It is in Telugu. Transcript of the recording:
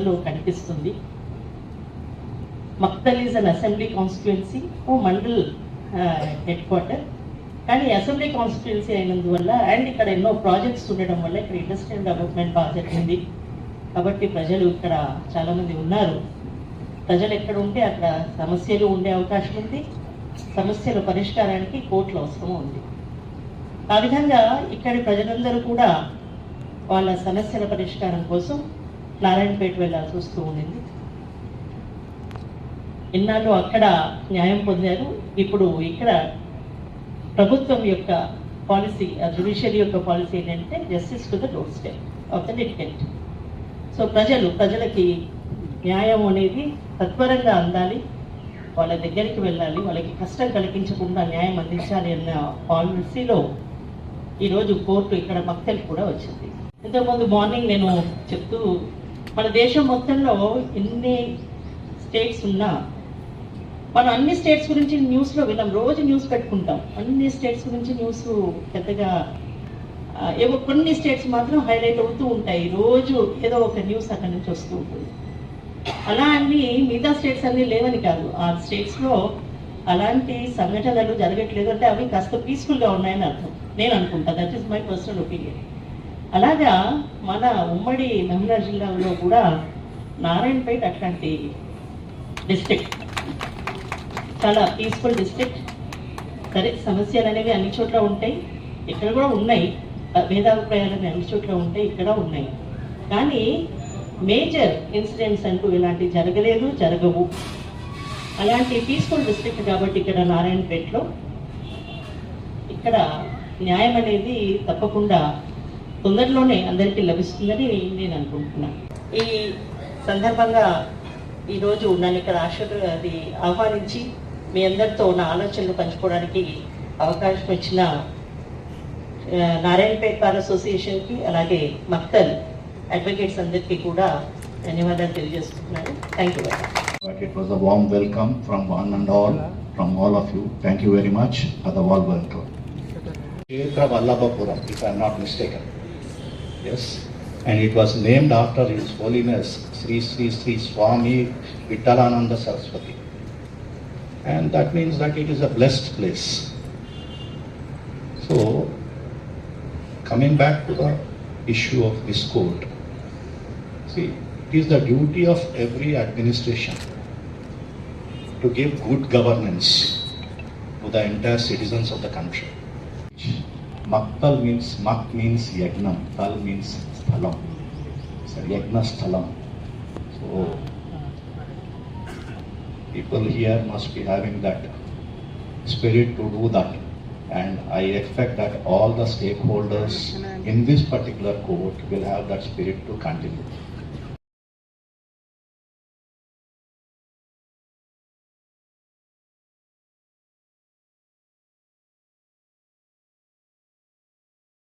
ప్రజల్లో కనిపిస్తుంది. Maktal is an assembly constituency oh mandal head quarter. కానీ అసెంబ్లీ కాన్స్టిట్యున్సీ అయినందువల్ల అండ్ ఇక్కడ ఎన్నో ప్రాజెక్ట్స్ ఉండడం వల్ల ఇక్కడ ఇండస్ట్రియల్ డెవలప్మెంట్ బాగా జరిగింది. కాబట్టి ప్రజలు ఇక్కడ చాలామంది ఉన్నారు. ప్రజలు ఎక్కడ ఉంటే అక్కడ సమస్యలు ఉండే అవకాశం ఉంది. సమస్యల పరిష్కారానికి కోర్టుల అవసరం ఉంది. ఆ విధంగా ఇక్కడి ప్రజలందరూ కూడా వాళ్ళ సమస్యల పరిష్కారం కోసం నారాయణపేట వెళ్ళాల్సి వస్తూ ఉండింది. ఇన్నాళ్ళు అక్కడ న్యాయం పొందారు. ఇప్పుడు ఇక్కడ ప్రభుత్వం యొక్క పాలసీ జ్యుడిషియరీ యొక్క పాలసీ ఏంటంటే justice to the doorstep of the litigant so ప్రజలు ప్రజలకి న్యాయం అనేది తత్వరంగా అందాలి. వాళ్ళ దగ్గరికి వెళ్ళాలి. వాళ్ళకి కష్టం కలిగించకుండా న్యాయం అందించాలి అన్న పాలసీలో ఈరోజు కోర్టు ఇక్కడ మక్తల్ కూడా వచ్చింది. ఇంతకుముందు మార్నింగ్ నేను చెప్తూ మన దేశం మొత్తంలో ఎన్ని స్టేట్స్ ఉన్నా మనం అన్ని స్టేట్స్ గురించి న్యూస్లో విన్నాం. రోజు న్యూస్ పెట్టుకుంటాం. అన్ని స్టేట్స్ గురించి న్యూస్ పెద్దగా ఏవో కొన్ని స్టేట్స్ మాత్రం హైలైట్ అవుతూ ఉంటాయి. రోజు ఏదో ఒక న్యూస్ అక్కడి నుంచి వస్తూ ఉంటుంది. అలా అన్ని మిగతా స్టేట్స్ అన్ని లేవని కాదు. ఆ స్టేట్స్లో అలాంటి సంఘటనలు జరగట్లేదు అంటే అవి కాస్త పీస్ఫుల్గా ఉన్నాయని అర్థం. నేను అనుకుంటా. That is my personal opinion అలాగా మన ఉమ్మడి మహిళా జిల్లాలో కూడా నారాయణపేట అట్లాంటి డిస్ట్రిక్ట్ చాలా పీస్ఫుల్ డిస్ట్రిక్ట్ సరే సమస్యలు అనేవి అన్ని చోట్ల ఉంటాయి. ఇక్కడ కూడా ఉన్నాయి. భేదాభిప్రాయాలు అనేవి అన్ని చోట్ల ఉంటాయి. ఇక్కడ ఉన్నాయి. కానీ మేజర్ ఇన్సిడెంట్స్ అంటూ ఇలాంటివి జరగలేదు జరగవు. అలాంటి పీస్ఫుల్ డిస్ట్రిక్ట్ కాబట్టి ఇక్కడ నారాయణపేటలో ఇక్కడ న్యాయం అనేది తప్పకుండా తొందరలోనే అందరికీ లభిస్తుందని నేను అనుకుంటున్నాను ఈ సందర్భంగా ఈరోజు నన్ను ఇక్కడ అది ఆహ్వానించి మీ అందరితో నా ఆలోచనలు పంచుకోవడానికి అవకాశం ఇచ్చిన నారాయణపేట్ బార్ అసోసియేషన్కి అలాగే మక్తల్ అడ్వకేట్స్ అందరికీ కూడా ధన్యవాదాలు తెలియజేస్తున్నాను thank you very much But it was a warm welcome from one and all, from all of you. Thank you very much for the warm welcome. Kshetra Vallabhapuram, if I am not mistaken. Yes, and it was named after His Holiness Sri Sri Sri Swami Vittalananda Saraswati. And that means that it is a blessed place. So, coming back to the issue of this court, see, it is the duty of every administration to give good governance to the entire citizens of the country. Maktal means, Mak means Yagnam, Tal means Sthalam. So Yagna Sthalam. So people here must be having that spirit to do that. And I expect that all the stakeholders in this particular court will have that spirit to continue.